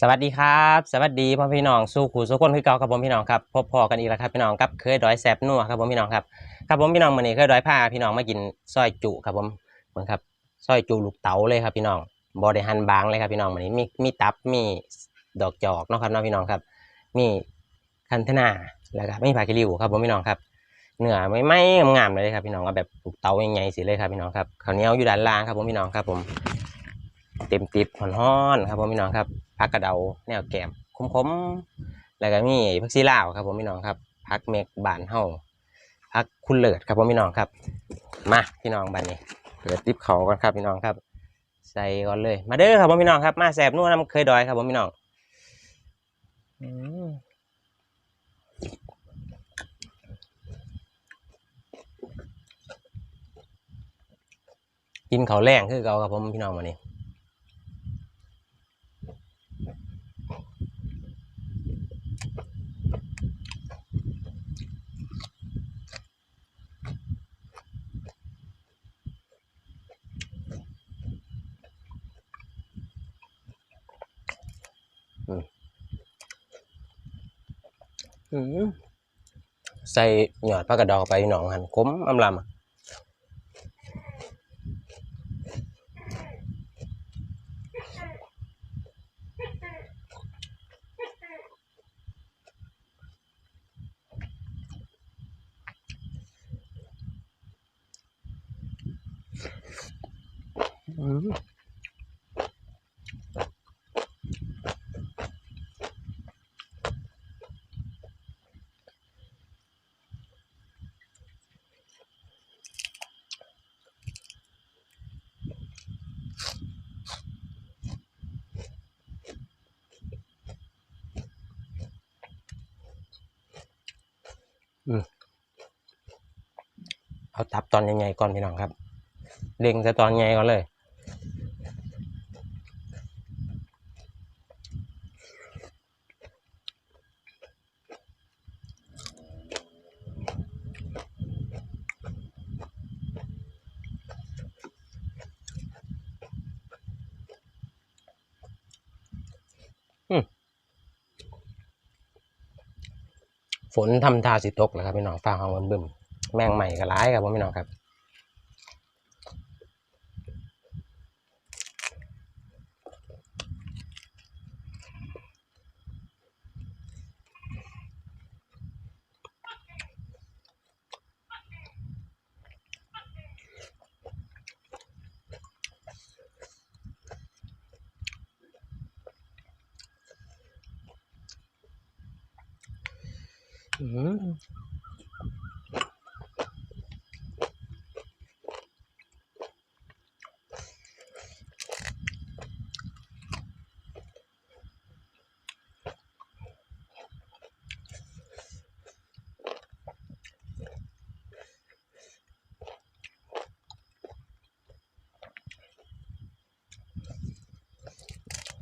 สวัสดีครับสวัสดีพ่อพี่น้องสู่ขู่สุกคนคือเก่าครับผมพี่น้องครับพบพอกันอีกแล้วครับพี่น้องครับเคยดอยแซบนัวครับผมพี่น้องครับครับผมพี่น้องมื้อนี้เคยดอยพาพี่น้องมากินซอยจุครับผมเหมือนครับซอยจุลูกเต๋าเลยครับพี่น้องบ่ได้หั่นบางเลยครับพี่น้องมื้อนี้มีมีตับมีดอกจอกนะครับเนาะพี่น้องครับ มีคันธนาแล้วก็มีผักกิริวครับผมพี่น้องครับเนื้อไม่ไม่งามเลยครับพี่น้องเอาแบบลูกเต๋าใหญ่ๆสิเลยครับพี่น้องครับข้าวเหนียวอยู่ด้านล่างครับผมพี่น้องครับผม เต็มติดหอนๆครับผมพี่น้องครับผักกระเดาแนวแกมคมๆแล้วก็มีผักซีลาวครับผมพี่น้องครับผักเมกบานเฮาผักคุณเลิศครับผมพี่น้องครับ มาพี่น้องบันนี้เปิดติบเขากันครับพี่น้องครับ ใส่ก่อนเลย มาเด้อครับผมพี่น้องครับ มาแสบนู่นน้ำเคยดอยครับผมพี่น้องอืมกินเขาวแรงคือเก่าครับผมพี่น้องวันนี้ ใส่หยอดผักกระดอกไปหนองหันคมอำลำอะอืม เอาตับตอนใหญ่ๆก่อนพี่น้องครับเล็งแต่ตอนใหญ่ก่อนเลย ฝนทำทาสิตกแล้วครับพี่น้องฟ้าห้องบึมๆแมงใหม่ก็ร้ายครับพี่น้องครับ อืม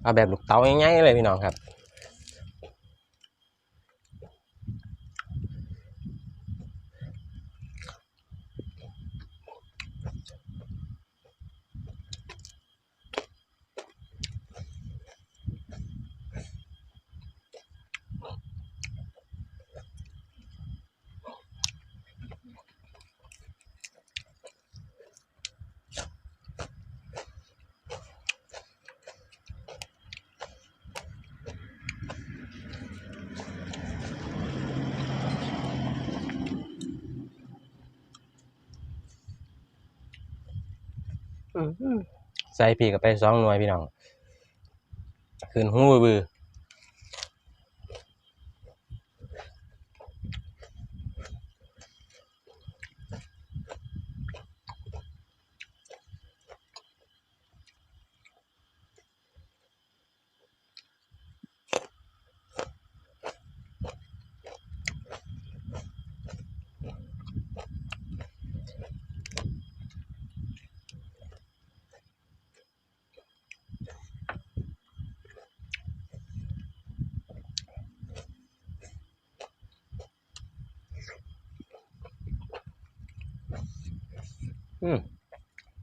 เอาแบบลูกเต๋าง่ายๆเลยพี่น้องครับ ใส่พีกับไปสองหน่วยพี่น้อง ขึ้นหูบือ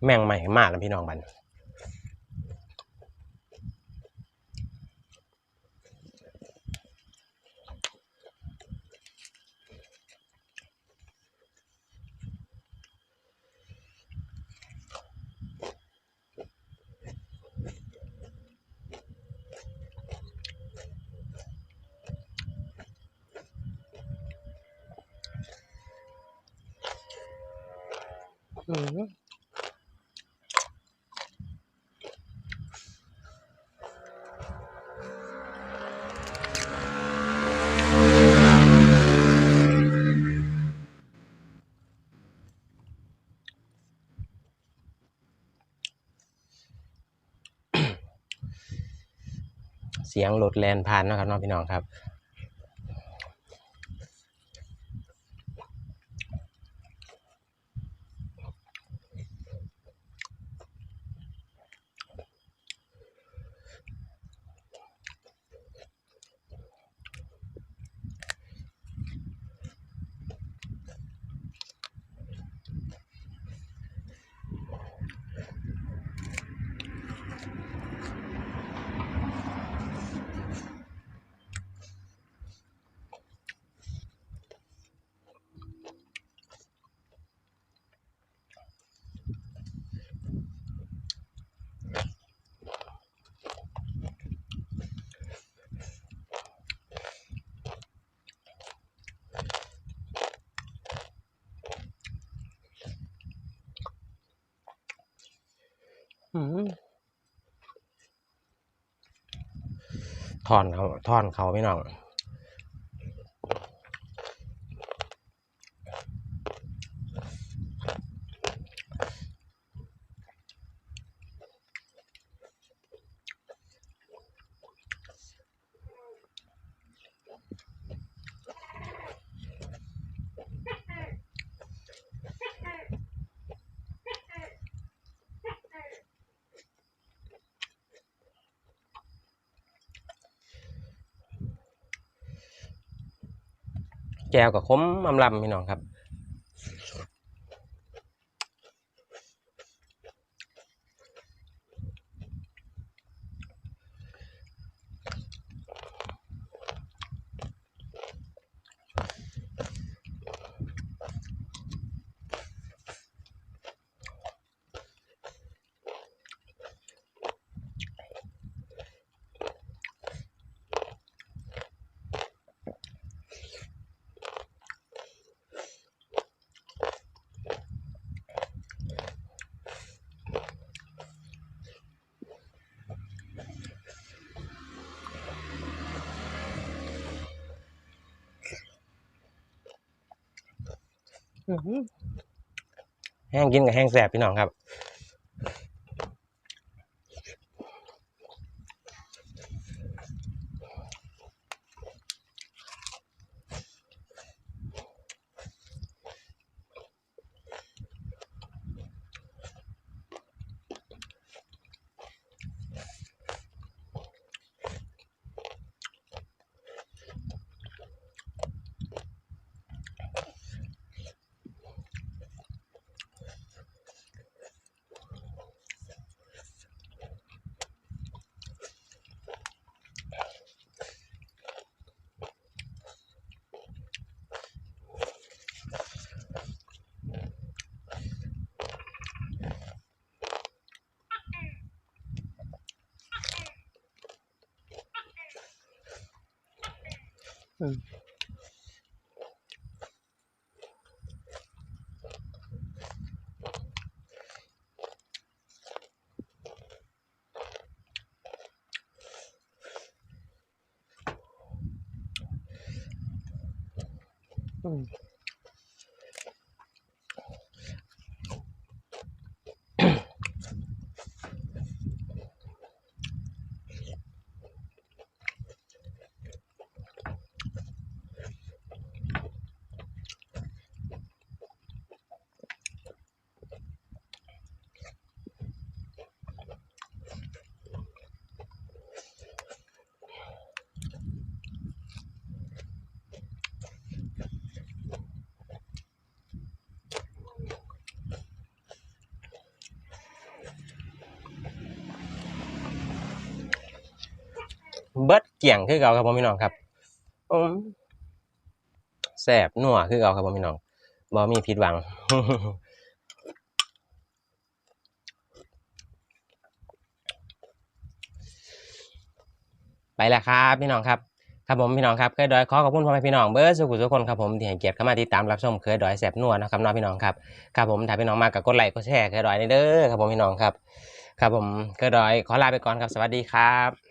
แม่งใหม่มากแล้วพี่น้องบัน เสียงรถแลนผ่านนะครับน้องพี่น้องครับ ถอนเขาถอนเขาไม่น้อง แก้วกับคมอำลำพี่น้องครับ แห้งกินกับแห้งแสบพี่น้องครับ 嗯。嗯。 เบิดเกี่ยงคือเก่าครับพ่อพี่น้องครับแสบนัวคือเก่าครับพ่อพี่น้องบ่มีผิดหวังไปแล้วครับพี่น้องครับครับผมพี่น้องครับเคยดอยขอขอบคุณพ่อแม่พี่น้องเบอร์สุขุสุกคนครับผมที่ให้เกียรติเข้ามาติดตามรับชมเคยดอยแสบนัวนะครับน้องพี่น้องครับครับผมถ้าพี่น้องมากกับกดไลค์กดแชร์เคยดอยในเด้อครับผมพี่น้องครับ ครับผมเคยดอยขอลาไปก่อนครับสวัสดีครับ